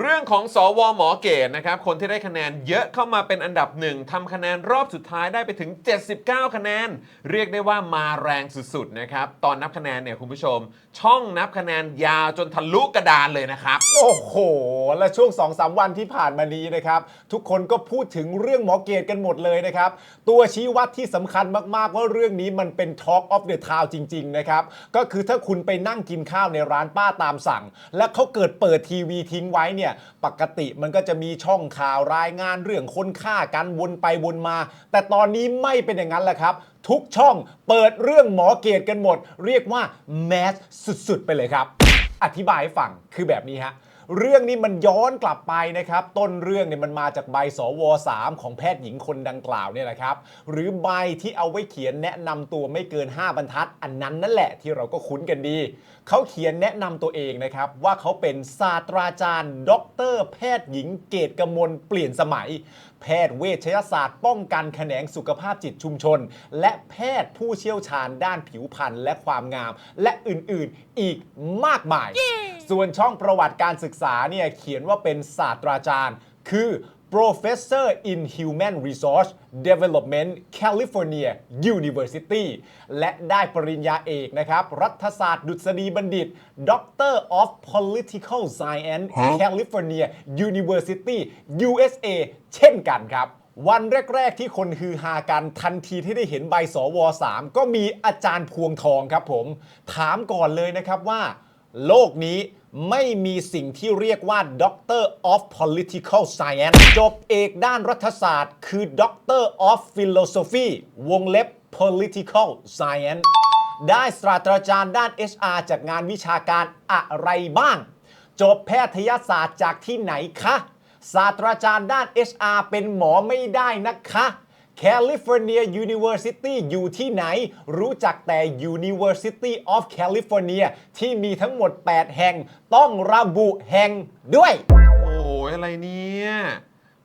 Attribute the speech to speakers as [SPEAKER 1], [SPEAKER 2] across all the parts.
[SPEAKER 1] เรื่องของสวหมอเกตนะครับ คนที่ได้คะแนนเยอะเข้ามาเป็นอันดับหนึ่งทำคะแนนรอบสุดท้ายได้ไปถึง 79 คะแนน เรียกได้ว่ามาแรงสุดๆนะครับ ตอนนับคะแนนเนี่ยคุณผู้ชม ช่องนับคะแนนยาวจนทะลุกระดานเลยนะครับ
[SPEAKER 2] โอ้โห และช่วง2อสวันที่ผ่านมานี้นะครับ ทุกคนก็พูดถึงเรื่องหมอเกตกันหมดเลยนะครับ ตัวชี้วัดที่สำคัญมากๆ ว่าเรื่องนี้มันเป็น Talk of the Town จริง ๆ นะครับ ก็คือถ้าคุณไปนั่งกินข้าวในร้านป้าตามสั่ง และเขาเกิดเปิดทีวีทิ้งไว้เนี่ยปกติมันก็จะมีช่องข่าวรายงานเรื่องคนฆ่ากันวนไปวนมา แต่ตอนนี้ไม่เป็นอย่างนั้นแหละครับ ทุกช่องเปิดเรื่องหมอเกตกันหมด เรียกว่าแมสสุดๆ ไปเลยครับ อธิบายให้ฟังคือแบบนี้ฮะ เรื่องนี้มันย้อนกลับไปนะครับ ต้นเรื่องเนี่ยมันมาจากใบสว3ของแพทย์หญิงคนดังกล่าวเนี่ยแหละครับ หรือใบที่เอาไว้เขียนแนะนำตัวไม่เกิน 5 บรรทัด อันนั้นนั่นแหละที่เราก็คุ้นกันดี เขาเขียนแนะนำตัวเองนะครับ ว่าเขาเป็นศาสตราจารย์ด็อกเตอร์แพทย์หญิงเกตกมลเปลี่ยนสมัย แพทย์เวชยศาสตร์ป้องกันแขนงสุขภาพจิตชุมชน และแพทย์ผู้เชี่ยวชาญด้านผิวพรรณและความงาม และอื่นๆอีกมากมาย ส่วนช่องประวัติการศึกษาเนี่ยเขียนว่าเป็นศาสตราจารย์ คือ Professor in Human Resource Development California University และได้ปริญญาเอกนะครับ รัฐศาสตร์ดุษฎีบัณฑิต Doctor of Political Science California University USA เช่นกันครับ วันแรก ๆ ที่คนฮือฮากันทันทีที่ได้เห็นใบสว 3 ก็มีอาจารย์พวงทองครับผม ถามก่อนเลยนะครับว่า โลกนี้ไม่มีสิ่งที่เรียกว่า Doctor of Political Science จบเอกด้านรัฐศาสตร์ คือ Doctor of Philosophy วงเล็บ Political Science ได้ศาสตราจารย์ด้าน HR จากงานวิชาการอะไรบ้าง จบแพทยศาสตร์จากที่ไหนคะ ศาสตราจารย์ด้าน HR เป็นหมอไม่ได้นะคะ California University อยู่ที่ไหน รู้จักแต่ University of California ที่มีทั้งหมด 8 แห่ง ต้องระบุแห่งด้วย
[SPEAKER 1] โอ้ยอะไรเนี่ย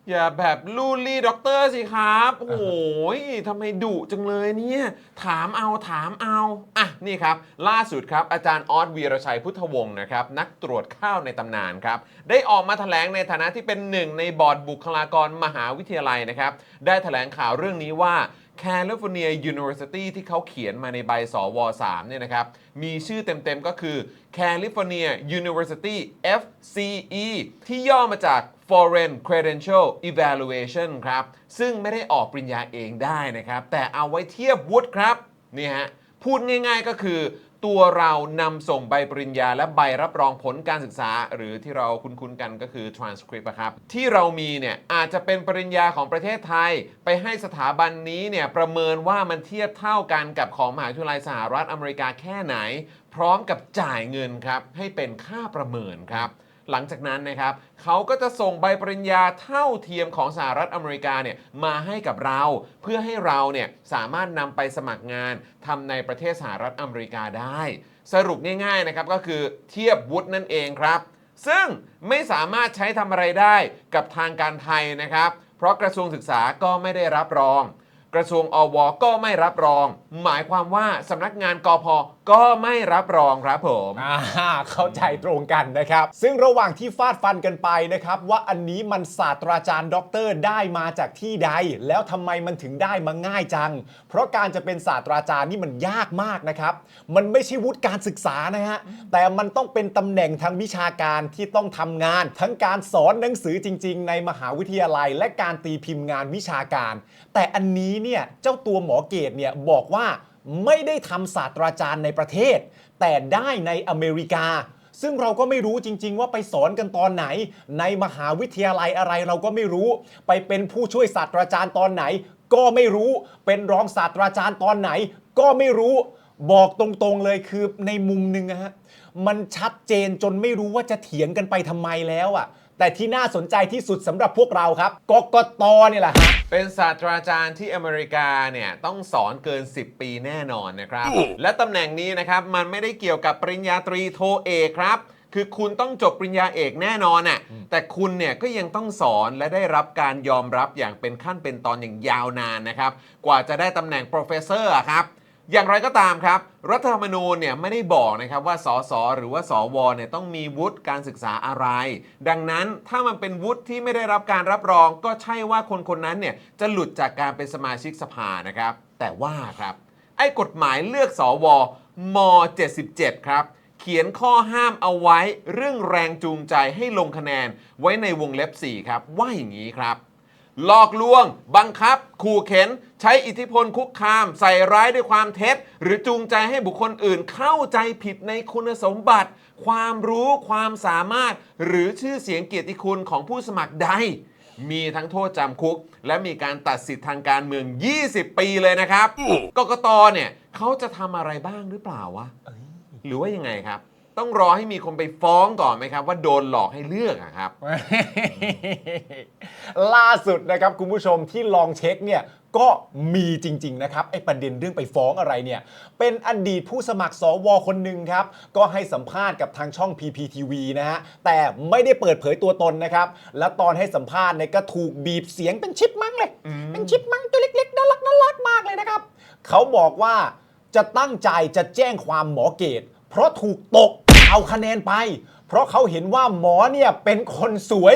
[SPEAKER 1] อย่าแบบลูลี่ด็อกเตอร์สิครับ โอ้ยทำไมดุจังเลยเนี่ย ถามเอาถามเอา อะ นี่ครับ ล่าสุดครับ อาจารย์ออสวีรชัยพุทธวงศ์นะครับ นักตรวจข้าวในตำนานครับ ได้ออกมาแถลงในฐานะที่เป็นหนึ่งในบอร์ดบุคลากรมหาวิทยาลัยนะครับ ได้แถลงข่าวเรื่องนี้ว่า California University ที่เขาเขียนมาในใบสว3เนี่ยนะครับ มีชื่อเต็มๆก็คือ California University FCE ที่ย่อมาจาก Foreign Credential Evaluation ครับ ซึ่งไม่ได้ออกปริญญาเองได้นะครับ แต่เอาไว้เทียบวุฒิครับนี่ฮะพูดง่ายๆก็คือ ตัวเรานำส่งใบปริญญา และใบรับรองผลการศึกษา หรือที่เราคุ้นๆกันก็คือ transcript ครับ ที่เรามีเนี่ยอาจจะเป็นปริญญาของประเทศไทย ไปให้สถาบันนี้เนี่ยประเมินว่ามันเทียบเท่ากันกับของมหาวิทยาลัยสหรัฐอเมริกาแค่ไหน พร้อมกับจ่ายเงินครับให้เป็นค่าประเมินครับ หลังจากนั้นนะครับเขาก็จะส่งใบปริญญาเท่าเทียมของสหรัฐอเมริกาเนี่ยมาให้กับเราเพื่อให้เราเนี่ยสามารถนำไปสมัครงานทำในประเทศสหรัฐอเมริกาได้ สรุปง่ายๆนะครับก็คือเทียบวุฒินั่นเองครับ ซึ่งไม่สามารถใช้ทำอะไรได้กับทางการไทยนะครับ เพราะกระทรวงศึกษาก็ไม่ได้รับรอง กระทรวงอวก็ไม่รับรอง หมายความว่าสำนักงานกพก็ไม่รับรองครับผม
[SPEAKER 2] อ่าเข้าใจตรงกันนะครับ ซึ่งระหว่างที่ฟาดฟันกันไปนะครับ ว่าอันนี้มันศาสตราจารย์ด็อกเตอร์ได้มาจากที่ใด แล้วทำไมมันถึงได้มาง่ายจัง เพราะการจะเป็นศาสตราจารย์นี่มันยากมากนะครับ มันไม่ใช่วุฒิการศึกษานะฮะแต่มันต้องเป็นตำแหน่งทางวิชาการที่ต้องทำงาน ทั้งการสอนหนังสือจริง ๆ ในมหาวิทยาลัย และการตีพิมพ์งานวิชาการแต่อันนี้เนี่ยเจ้าตัวหมอเกตเนี่ยบอกว่าไม่ได้ทำศาสตราจารย์ในประเทศ แต่ได้ในอเมริกา ซึ่งเราก็ไม่รู้จริง ๆ ว่าไปสอนกันตอนไหน ในมหาวิทยาลัยอะไรเราก็ไม่รู้ ไปเป็นผู้ช่วยศาสตราจารย์ตอนไหน ก็ไม่รู้เป็นรองศาสตราจารย์ตอนไหน ก็ไม่รู้บอกตรงๆเลยคือในมุมหนึ่งนะฮะมันชัดเจนจนไม่รู้ว่าจะเถียงกันไปทำไมแล้วอะ่ะ แต่ที่น่าสนใจที่สุดสำหรับพวกเราครับกกตเนี่ยแหละฮะ
[SPEAKER 1] เป็นศาสตราจารย์ที่อเมริกาเนี่ยต้องสอนเกิน 10 ปีแน่นอนนะครับ และตำแหน่งนี้นะครับมันไม่ได้เกี่ยวกับปริญญาตรีโทเอกครับ คือคุณต้องจบปริญญาเอกแน่นอนน่ะแต่คุณเนี่ยก็ยังต้องสอนและได้รับการยอมรับอย่างเป็นขั้นเป็นตอนอย่างยาวนานนะครับ กว่าจะได้ตำแหน่ง professor อะครับ อย่างไรก็ตามครับ รัฐธรรมนูญเนี่ยไม่ได้บอกนะครับว่าสสหรือว่าสวเนี่ยต้องมีวุฒิการศึกษาอะไร ดังนั้นถ้ามันเป็นวุฒิที่ไม่ได้รับการรับรอง ก็ใช่ว่าคนคนนั้นเนี่ยจะหลุดจากการเป็นสมาชิกสภานะครับ แต่ว่าครับ ไอ้กฎหมายเลือกสวม 77 ครับ เขียนข้อห้ามเอาไว้เรื่องแรงจูงใจให้ลงคะแนนไว้ในวงเล็บ 4 ครับ ว่าอย่างนี้ครับ หลอกลวง บังคับ ขู่เข็น ใช้อิทธิพลคุกคาม ใส่ร้ายด้วยความเท็จ หรือจูงใจให้บุคคลอื่นเข้าใจผิดในคุณสมบัติ ความรู้ความสามารถ หรือชื่อเสียงเกียรติคุณของผู้สมัครใด มีทั้งโทษจำคุก และมีการตัดสิทธิ์ทางการเมือง 20 ปีเลยนะครับกกตเนี่ยเขาจะทำอะไรบ้างหรือเปล่าวะหรือว่ายังไงครับ ต้องรอให้มีคนไปฟ้องก่อนไหมครับ ว่าโดนหลอกให้เลือกอะครับ
[SPEAKER 2] ล่าสุดนะครับคุณผู้ชมที่ลองเช็คเนี่ยก็มีจริง ๆ นะครับไอ้ประเด็นเรื่องไปฟ้องอะไรเนี่ย เป็นอดีตผู้สมัครสวคนหนึ่งครับ ก็ให้สัมภาษณ์กับทางช่อง PPTV นะฮะ แต่ไม่ได้เปิดเผยตัวตนนะครับ และตอนให้สัมภาษณ์เนี่ยก็ถูกบีบเสียงเป็นชิปมังเลย เป็นชิปมังตัวเล็กๆน่ารักน่ารักมากเลยนะครับ เขาบอกว่าจะตั้งใจจะแจ้งความหมอเกตเพราะถูกตก เอาคะแนนไป เพราะเขาเห็นว่าหมอเนี่ยเป็นคนสวย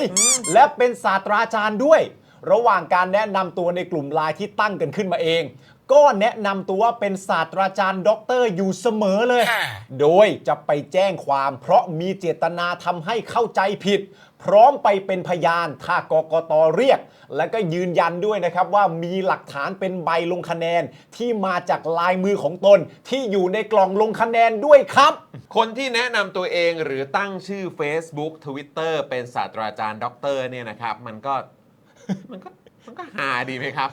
[SPEAKER 2] และเป็นศาสตราจารย์ด้วย ระหว่างการแนะนำตัวในกลุ่มไลน์ที่ตั้งกันขึ้นมาเอง ก็แนะนำตัวว่าเป็นศาสตราจารย์ด็อกเตอร์อยู่เสมอเลย โดยจะไปแจ้งความ เพราะมีเจตนาทำให้เข้าใจผิด พร้อมไปเป็นพยานถ้ากกตเรียก และก็ยืนยันด้วยนะครับว่ามีหลักฐานเป็นใบลงคะแนนที่มาจากลายมือของตนที่อยู่ในกล่องลงคะแนนด้วยครับ
[SPEAKER 1] คนที่แนะนำตัวเองหรือตั้งชื่อ Facebook Twitter เป็นศาสตราจารย์ด็อกเตอร์เนี่ยนะครับ มันก็มันก็ มันก็หาดีไหมครับ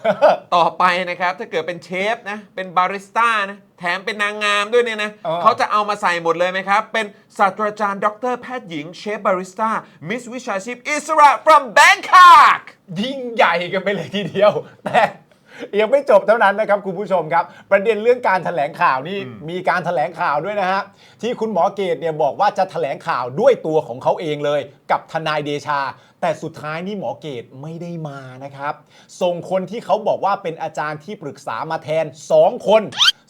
[SPEAKER 1] ต่อไปนะครับถ้าเกิดเป็นเชฟนะเป็นบาริสต้านะแถมเป็นนางงามด้วยเนี่ยนะ
[SPEAKER 2] เออ
[SPEAKER 1] เขาจะเอามาใส่หมดเลยไหมครับ เป็นศาสตราจารย์ด็อกเตอร์แพทย์หญิงเชฟบาริสต้ามิสวิชาชีพอิสระ from Bangkok
[SPEAKER 2] ยิ่งใหญ่กันไปเลยทีเดียว แต่ ยังไม่จบเท่านั้นนะครับคุณผู้ชมครับ ประเด็นเรื่องการถแถลงข่าวนี่มีการถแถลงข่าวด้วยนะฮะที่คุณหมอเกตเนี่ยบอกว่าจะถแถลงข่าวด้วยตัวของเขาเองเลย กับทนายเดชา แต่สุดท้ายนี่หมอเกตไม่ได้มานะครับ ส่งคนที่เขาบอกว่าเป็นอาจารย์ที่ปรึกษามาแทน 2 คน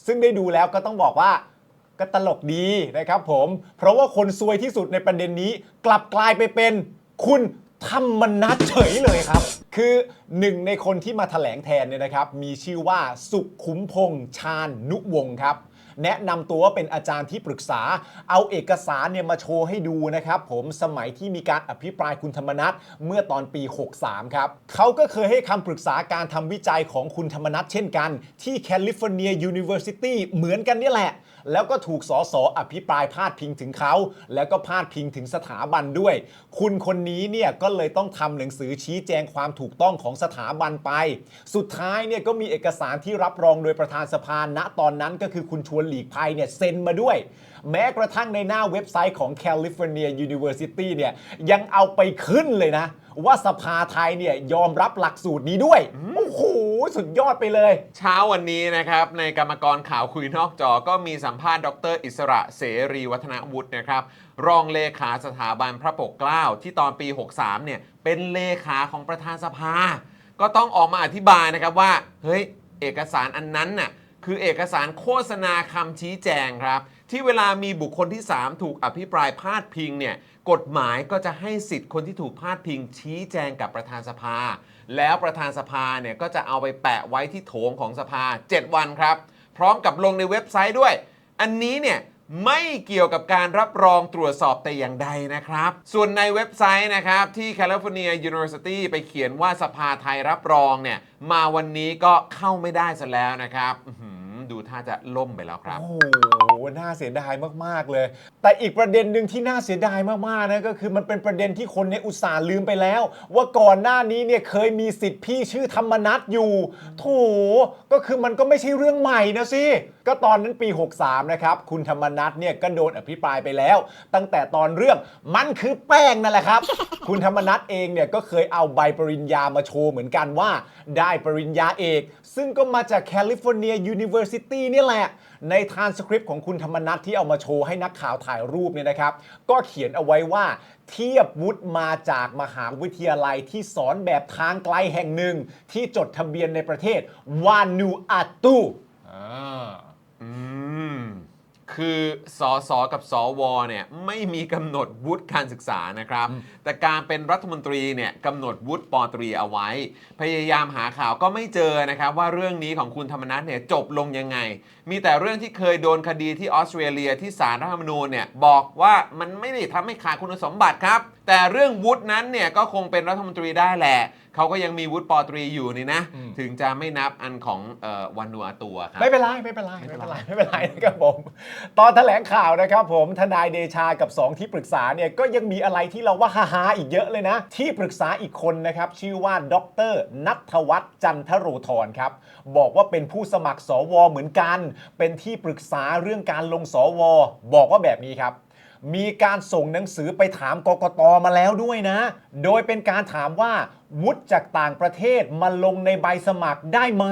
[SPEAKER 2] ซึ่งได้ดูแล้วก็ต้องบอกว่าก็ตลกดีนะครับผม เพราะว่าคนซวยที่สุดในประเด็นนี้ กลับกลายไปเป็นคุณ ธรรมนัทเฉยเลยครับ คือหนึ่งในคนที่มาถแถลงแทนเนี่ยนะครับ มีชื่อว่าสุขขุมพงษ์ชาญนุวงศ์ครับ แนะนำตัวว่าเป็นอาจารย์ที่ปรึกษา เอาเอกสารเนี่ยมาโชว์ให้ดูนะครับผมสมัยที่มีการอภิปรายคุณธรรมนัฐเมื่อตอนปี 63 ครับเขาก็เคยให้คำปรึกษาการทำวิจัยของคุณธรรมนัฐเช่นกันที่แคลิฟอร์เนียยูนิเวอร์ซิตี้เหมือนกันนี่แหละ แล้วก็ถูกสสอภิปรายพาดพิงถึงเขา แล้วก็พาดพิงถึงสถาบันด้วย คุณคนนี้เนี่ยก็เลยต้องทำหนังสือชี้แจงความถูกต้องของสถาบันไป สุดท้ายเนี่ยก็มีเอกสารที่รับรองโดยประธานสภาณตอนนั้นก็คือคุณชวนหลีกภัยเนี่ยเซ็นมาด้วย แม้กระทั่งในหน้าเว็บไซต์ของ California University เนี่ยยังเอาไปขึ้นเลยนะ ว่าสภาไทยเนี่ยยอมรับหลักสูตรนี้ด้วย โอ้โห สุดยอดไปเลย
[SPEAKER 1] เช้าวันนี้นะครับ ในกรรมกรข่าวคุยนอกจอก็มีสัมภาษณ์ดร อิสระเสรีวัฒนวุฒินะครับ รองเลขาสถาบันพระปกเกล้าที่ตอนปี 63เนี่ยเป็นเลขาของประธานสภา ก็ต้องออกมาอธิบายนะครับว่าเฮ้ยเอกสารอันนั้นน่ะ คือเอกสารโฆษณาคำชี้แจงครับ ที่เวลามีบุคคลที่ 3 ถูกอภิปรายพาดพิงเนี่ยกฎหมายก็จะให้สิทธิ์คนที่ถูกพาดพิง ชี้แจงกับประธานสภา แล้วประธานสภาเนี่ยก็จะเอาไปแปะไว้ที่โถงของสภา 7 วันครับ พร้อมกับลงในเว็บไซต์ด้วย อันนี้เนี่ย ไม่เกี่ยวกับการรับรองตรวจสอบแต่อย่างใดนะครับ ส่วนในเว็บไซต์นะครับ ที่ California University ไปเขียนว่าสภาไทยรับรองเนี่ย มาวันนี้ก็เข้าไม่ได้ซะแล้วนะครับ อื้อหือดูท่าจะล่มไปแล้วครับ
[SPEAKER 2] โอ้โห น่าเสียดายมากๆเลย แต่อีกประเด็นหนึ่งที่น่าเสียดายมากๆนะก็คือมันเป็นประเด็นที่คนในอุตส่าห์ลืมไปแล้ว ว่าก่อนหน้านี้เนี่ยเคยมีสิทธิ์พี่ชื่อธรรมนัทอยู่โถก็คือมันก็ไม่ใช่เรื่องใหม่นะสิก็ตอนนั้นปี 63 นะครับ คุณธรรมนัทเนี่ยก็โดนอภิปรายไปแล้ว ตั้งแต่ตอนเรื่องมันคือแป้งนั่นแหละครับ คุณธรรมนัทเองเนี่ยก็เคยเอาใบปริญญามาโชว์เหมือนกันว่า ได้ปริญญาเอก ซึ่งก็มาจากแคลิฟอร์เนียยูนิเวอร์ซิตี้นี่แหละ ในทานสคริปต์ของคุณธรรมนัทที่เอามาโชว์ให้นักข่าวถ่ายรูปเนี่ยนะครับ ก็เขียนเอาไว้ว่าเทียบวุฒิมาจากมหาวิทยาลัยที่สอนแบบทางไกลแห่งหนึ่ง ที่จดทะเบียนในประเทศวานูอาตู
[SPEAKER 1] คือสอสอกับสอวอเนี่ยไม่มีกำหนดวุฒิการศึกษานะครับ แต่การเป็นรัฐมนตรีเนี่ยกำหนดวุฒิปอตรีเอาไว้ พยายามหาข่าวก็ไม่เจอนะครับว่าเรื่องนี้ของคุณธรรมนัฐเนี่ยจบลงยังไง มีแต่เรื่องที่เคยโดนคดีที่ออสเตรเลียที่ศาลรัฐธรรมนูญเนี่ยบอกว่ามันไม่ได้ทำให้ขาดคุณสมบัติครับ แต่เรื่องวุฒินั้นเนี่ยก็คงเป็นรัฐมนตรีได้แหละ เขาก็ยังมีวุฒิปอตรีอยู่นี่นะ
[SPEAKER 2] อืม
[SPEAKER 1] ถึงจะไม่นับอันของเอ่อวันนัวตัวครับ
[SPEAKER 2] ไม่เป็นไรไม่เป็นไรไม่เป็นไรไม่เป็นไรนะครับผม ตอนแถลงข่าวนะครับผมทนายเดชากับ 2 ที่ปรึกษาเนี่ยก็ยังมีอะไรที่เราว่าฮาๆอีกเยอะเลยนะ ที่ปรึกษาอีกคนนะครับ ชื่อว่าดรนัทวัฒน์จันทโรธรครับ บอกว่าเป็นผู้สมัครสวเหมือนกัน เป็นที่ปรึกษาเรื่องการลงสว บอกว่าแบบนี้ครับ มีการส่งหนังสือไปถามกกตมาแล้วด้วยนะ โดยเป็นการถามว่าวุฒิจากต่างประเทศมาลงในใบสมัครได้ไหม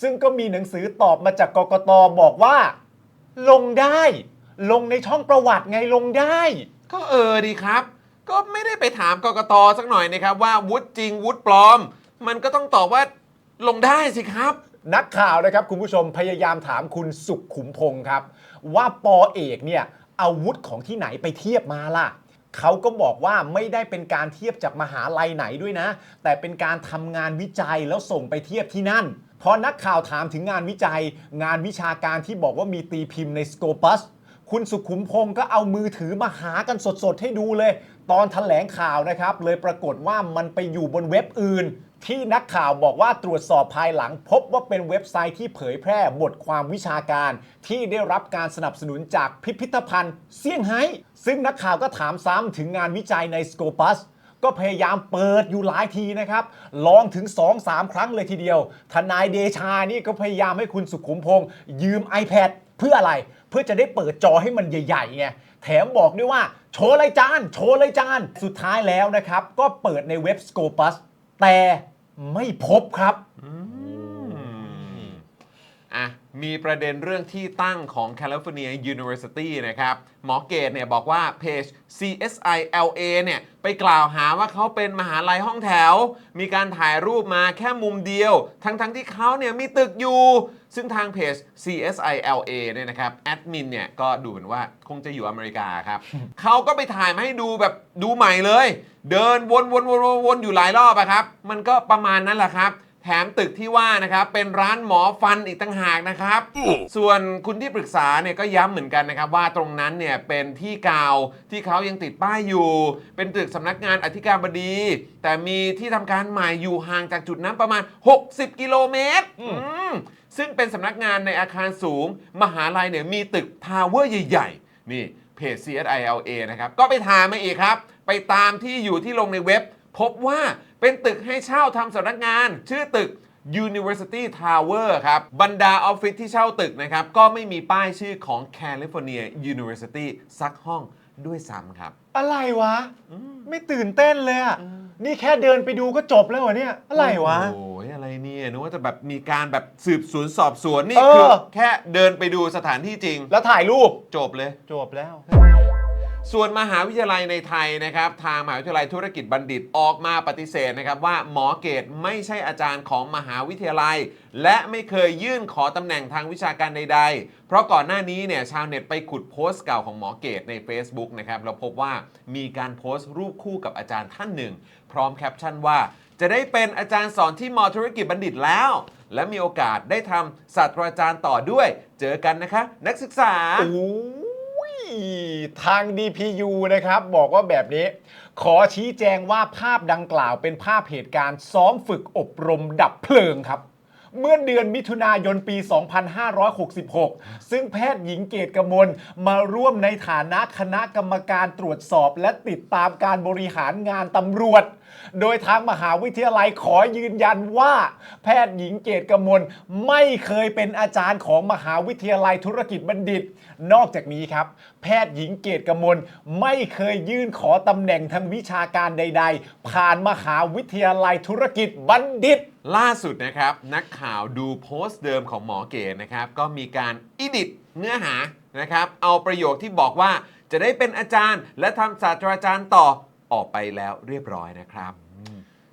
[SPEAKER 2] ซึ่งก็มีหนังสือตอบมาจากกกตบอกว่า ลงได้ ลงในช่องประวัติไงลงได้
[SPEAKER 1] ก็เออดีครับ ก็ไม่ได้ไปถามกกตสักหน่อยนะครับว่าวุฒิจริงวุฒิปลอม มันก็ต้องตอบว่าลงได้สิครับ
[SPEAKER 2] นักข่าวนะครับคุณผู้ชมพยายามถามคุณสุขขุมพงศ์ครับ ว่าปอเอกเนี่ย อาวุธของที่ไหนไปเทียบมาล่ะเขาก็บอกว่าไม่ได้เป็นการเทียบจากมหาลัยไหนด้วยนะ แต่เป็นการทำงานวิจัยแล้วส่งไปเทียบที่นั่นพอนักข่าวถามถึงงานวิจัย งานวิชาการที่บอกว่ามีตีพิมพ์ในสโ o ปัสคุณสุขุมพงศ์ก็เอามือถือมาหากันสดๆ ให้ดูเลย ตอนแถลงข่าวนะครับ เลยปรากฏว่ามันไปอยู่บนเว็บอื่น ที่นักข่าวบอกว่าตรวจสอบภายหลัง พบว่าเป็นเว็บไซต์ที่เผยแพร่บทความวิชาการ ที่ได้รับการสนับสนุนจากพิพิธภัณฑ์เซี่ยงไฮ้ซึ่งนักข่าวก็ถามซ้ำถึงงานวิจัยในสโ o ปัสก็พยายามเปิดอยู่หลายทีนะครับ ลองถึง 2-3 ครั้งเลยทีเดียว ทนายเดชานี่ก็พยายามให้คุณสุขุมพงษ์ยืม iPad เพื่ออะไร เพื่อจะได้เปิดจอให้มันใหญ่ๆไง แถมบอกด้วยว่า โชว์เลยจาน โชว์เลยจาน สุดท้ายแล้วนะครับ ก็เปิดในเว็บ Scopus แต่ ไม่พบครับ
[SPEAKER 1] อะ มีประเด็นเรื่องที่ตั้งของ California University นะครับ หมอเกตเนี่ยบอกว่าเพจ CSI LA เนี่ยไปกล่าวหาว่าเขาเป็นมหาลัยห้องแถว มีการถ่ายรูปมาแค่มุมเดียว ทั้งๆทที่เขาเนี่ยมีตึกอยู่ ซึ่งทางเพจ CSI LA เนี่ยนะครับแอดมินเนี่ยก็ดูเหมือนว่าคงจะอยู่อเมริกาครับ เขาก็ไปถ่ายมาให้ดูแบบดูใหม่เลย เดินวนวนวนวนวนอยู่หลายรอบอะครับ มันก็ประมาณนั้นแหละครับ มตึกที่ว่านะครับ เป็นร้านหมอฟันอีกต่างหากนะครับ ส่วนคุณที่ปรึกษาเนี่ยก็ย้ำเหมือนกันนะครับ ว่าตรงนั้นเนี่ยเป็นที่เก่าที่เขายังติดป้ายอยู่ เป็นตึกสำนักงานอธิการบดี แต่มีที่ทำการใหม่อยู่ห่างจากจุดนั้นประมาณ 60 กิโลเมตรอืมซึ่งเป็นสำนักงานในอาคารสูง มหาลัยเนี่ยมีตึกทาวเวอร์ใหญ่ๆนี่เพจ CSILA นะครับก็ไปถามมาอีกครับ ไปตามที่อยู่ที่ลงในเว็บ พบว่า เป็นตึกให้เช่าทำสำนักงาน ชื่อตึก University Tower ครับ บรรดาออฟฟิศที่เช่าตึกนะครับ ก็ไม่มีป้ายชื่อของ California University สักห้องด้วยซ้ำครับ
[SPEAKER 2] อะไรวะ ไม่ตื่นเต้นเลยอะนี่แค่เดินไปดูก็จบแล้วเหรอเนี่ย อะไรวะ
[SPEAKER 1] โอ้ยอะไรเนี่ยนึกว่าจะแบบมีการแบบสืบสวนสอบสวนนี่
[SPEAKER 2] เออ
[SPEAKER 1] คือแค่เดินไปดูสถานที่จริง
[SPEAKER 2] แล้วถ่ายรูป
[SPEAKER 1] จบเลย
[SPEAKER 2] จบแล้ว
[SPEAKER 1] ส่วนมหาวิทยาลัยในไทยนะครับทางมหาวิทยาลัยธุรกิจบัณฑิตออกมาปฏิเสธนะครับว่าหมอเกตไม่ใช่อาจารย์ของมหาวิทยาลัย และไม่เคยยื่นขอตำแหน่งทางวิชาการใด ๆ เพราะก่อนหน้านี้เนี่ยชาวเน็ตไปขุดโพสต์เก่าของหมอเกตใน Facebook นะครับเราพบว่ามีการโพสต์รูปคู่กับอาจารย์ท่านหนึ่ง พร้อมแคปชั่นว่า จะได้เป็นอาจารย์สอนที่มอธุรกิจบัณฑิตแล้ว และมีโอกาสได้ทำศาสตราจารย์ต่อด้วย เจอกันนะคะ นักศึกษา
[SPEAKER 2] อ ทาง DPU นะครับบอกว่าแบบนี้ ขอชี้แจงว่าภาพดังกล่าวเป็นภาพเหตุการณ์ซ้อมฝึกอบรมดับเพลิงครับ เมื่อเดือนมิถุนายนปี 2566 ซึ่งแพทย์หญิงเกตกมลมาร่วมในฐานะคณะกรรมการตรวจสอบและติดตามการบริหารงานตำรวจ โดยทางมหาวิทยาลัยขอยืนยันว่า แพทย์หญิงเกตกมลไม่เคยเป็นอาจารย์ของมหาวิทยาลัยธุรกิจบัณฑิต นอกจากนี้ครับ แพทย์หญิงเกตกมลไม่เคยยื่นขอตำแหน่งทางวิชาการใด ๆ ผ่านมหาวิทยาลัยธุรกิจบัณฑิต
[SPEAKER 1] ล่าสุดนะครับนักข่าวดูโพสต์เดิมของหมอเก๋นะครับก็มีการอิดิตเนื้อหานะครับเอาประโยคที่บอกว่าจะได้เป็นอาจารย์ และทำศาสตราจารย์ต่อออกไปแล้วเรียบร้อยนะครับ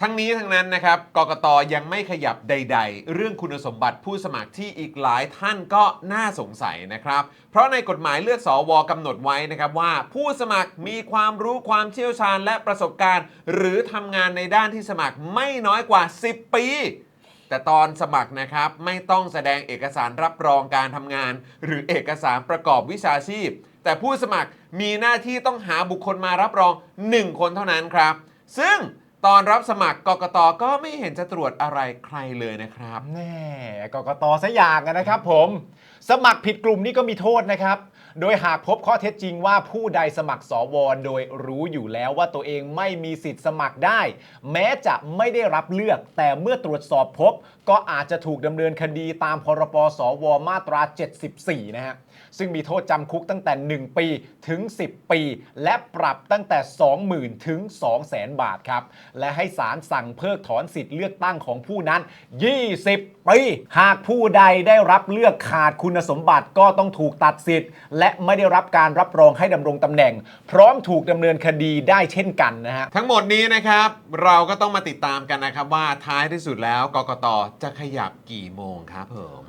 [SPEAKER 1] ทั้งนี้ทั้งนั้นนะครับกกตยังไม่ขยับใด ๆ เรื่องคุณสมบัติผู้สมัครที่อีกหลายท่านก็น่าสงสัยนะครับ เพราะในกฎหมายเลือกสอวกำหนดไว้นะครับว่า ผู้สมัครมีความรู้ความเชี่ยวชาญและประสบการณ์ หรือทำงานในด้านที่สมัครไม่น้อยกว่า 10 ปี แต่ตอนสมัครนะครับไม่ต้องแสดงเอกสารรับรองการทำงาน หรือเอกสารประกอบวิชาชีพ แต่ผู้สมัครมีหน้าที่ต้องหาบุคคลมารับรอง 1 คนเท่านั้นครับ ซึ่ง ตอนรับสมัครกกตก็ไม่เห็นจะตรวจอะไรใครเลยนะครับ
[SPEAKER 2] แน่กกตซะอย่างนะครับผม สมัครผิดกลุ่มนี่ก็มีโทษนะครับ โดยหากพบข้อเท็จจริงว่าผู้ใดสมัครสวโดยรู้อยู่แล้วว่าตัวเองไม่มีสิทธิ์สมัครได้ แม้จะไม่ได้รับเลือก แต่เมื่อตรวจสอบพบ ก็อาจจะถูกดำเนินคดีตามพรบสวมาตรา 74 นะฮะ ซึ่งมีโทษจำคุกตั้งแต่ 1 ปีถึง 10 ปี และปรับตั้งแต่ 20,000 ถึง 200,000 บาทครับ และให้ศาลสั่งเพิกถอนสิทธิ์เลือกตั้งของผู้นั้น 20 ปี หากผู้ใดได้รับเลือกขาดคุณสมบัติก็ต้องถูกตัดสิทธิ์ และไม่ได้รับการรับรองให้ดำรงตำแหน่ง พร้อมถูกดำเนินคดีได้เช่นกันนะฮะ
[SPEAKER 1] ทั้งหมดนี้นะครับเราก็ต้องมาติดตามกันนะครับว่าท้ายที่สุดแล้วกกตจะขยับกี่โมงครับผม